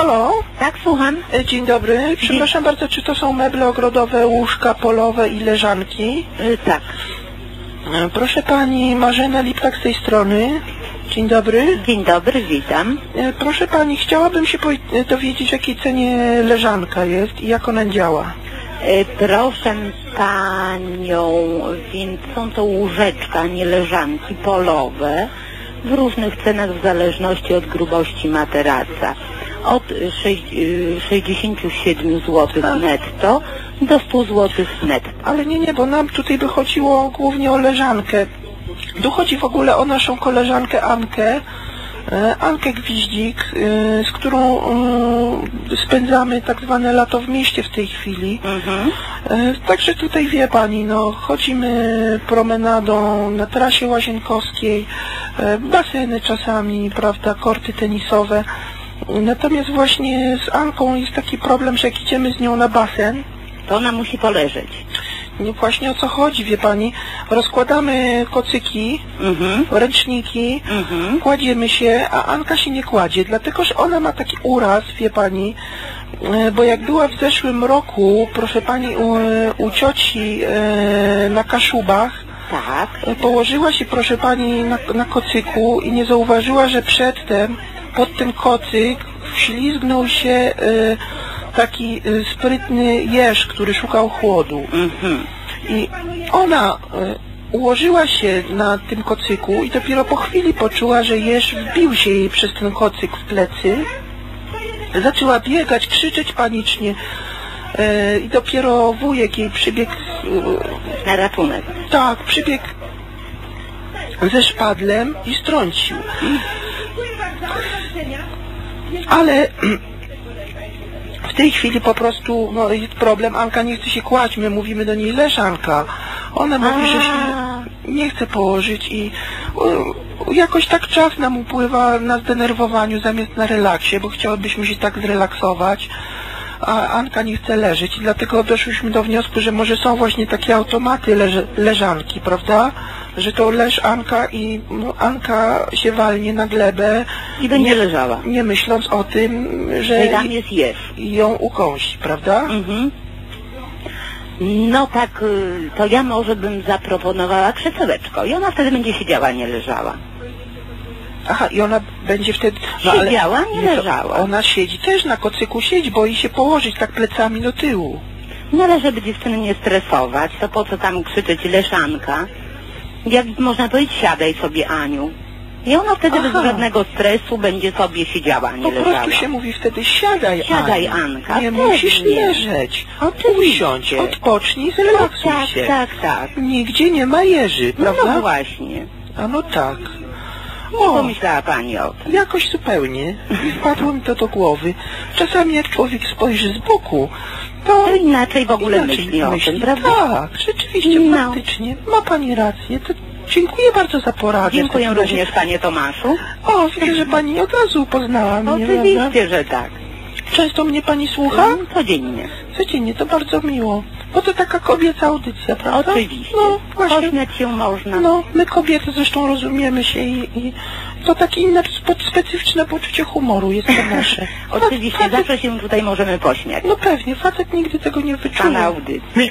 Halo? Tak, słucham. E, Dzień dobry. Przepraszam bardzo, czy to są meble ogrodowe, łóżka polowe i leżanki? Y, tak. E, Proszę pani, Marzena Liptak z tej strony. Dzień dobry. Dzień dobry, witam. E, Proszę pani, chciałabym się e, dowiedzieć, w jakiej cenie leżanka jest i jak ona działa. Proszę panią, więc są to łóżeczka, nie leżanki polowe w różnych cenach w zależności od grubości materaca. Od y, sześć- y, 67 zł netto do 100 zł netto. Ale nie, nie, bo nam tutaj by chodziło głównie o leżankę. Tu chodzi w ogóle o naszą koleżankę Ankę. e, Ankę Gwiździk, e, z którą e, spędzamy tak zwane lato w mieście w tej chwili. Mhm. E, Także tutaj wie pani, no chodzimy promenadą na trasie łazienkowskiej, e, baseny czasami, prawda, korty tenisowe. Natomiast właśnie z Anką jest taki problem, że jak idziemy z nią na basen, To ona musi poleżeć. nie właśnie o co chodzi, wie pani, rozkładamy kocyki, Mhm. ręczniki, Mhm. kładziemy się, a Anka się nie kładzie, dlatego że ona ma taki uraz, wie pani, e, bo jak była w zeszłym roku, proszę pani, u, u cioci e, na Kaszubach, Tak. e, położyła się, proszę pani, na, na kocyku i nie zauważyła, że przedtem pod ten kocyk wślizgnął się e, taki e, sprytny jeż, który szukał chłodu. Mhm. I ona e, ułożyła się na tym kocyku i dopiero po chwili poczuła, że jeż wbił się jej przez ten kocyk w plecy. Zaczęła biegać, krzyczeć panicznie. I dopiero wujek jej przybiegł, Na ratunek. tak, przybiegł ze szpadlem i strącił. Ale w tej chwili po prostu no, jest problem. Anka nie chce się kłaść. My mówimy do niej leżanka. Ona mówi, że się nie chce położyć i jakoś tak czas nam upływa na zdenerwowaniu zamiast na relaksie, bo chciałybyśmy się tak zrelaksować. A Anka nie chce leżeć i dlatego doszliśmy do wniosku, że może są właśnie takie automaty leż leżanki, prawda? Że to leż Anka i no, Anka się walnie na glebę I będzie nie, leżała. nie myśląc o tym, że I tam jest jeż. ją ukąsi, prawda? Mhm. No tak, y, to ja może bym zaproponowała krzesełeczko i ona wtedy będzie siedziała, nie leżała. Aha, i ona będzie wtedy... Siedziała, nie to leżała. Ona siedzi też na kocyku, siedzi, boi się położyć tak plecami do tyłu. No ale żeby dziewczyny nie stresować, to po co tam krzyczeć leżanka? Jak można powiedzieć, siadaj sobie Aniu. I ona wtedy bez Aha. żadnego stresu będzie sobie siedziała, nie Po leżała. prostu się mówi wtedy siadaj, Siadaj, Aniu. Anka, Nie musisz leżeć. Oczywiście. Usiądź, odpocznij, zrelaksuj tak, się. tak, tak. Nigdzie nie ma jeży, No, prawda? no właśnie. A no tak. Nie O, pomyślała pani o tym. jakoś zupełnie. Nie wpadło mi to do głowy. Czasami jak człowiek spojrzy z boku, to... To inaczej w ogóle inaczej myśli o tym, prawda? Tak, rzeczywiście, No. faktycznie. Ma pani rację. To dziękuję bardzo za poradę. Dziękuję również panie Tomaszu. O, widzę, że pani od razu poznała mnie, prawda? Oczywiście, że tak. Często mnie pani słucha? Mm, Codziennie. Codziennie, to bardzo miło. Bo to taka kobieca audycja, prawda? Oczywiście. No, właśnie. Pośmiać się można. No, my kobiety zresztą rozumiemy się i, i to takie inne spe- specyficzne poczucie humoru jest to nasze. Oczywiście, Facet, zawsze się tutaj możemy pośmiać. no pewnie, facet nigdy tego nie wyczuł. Pana audycji.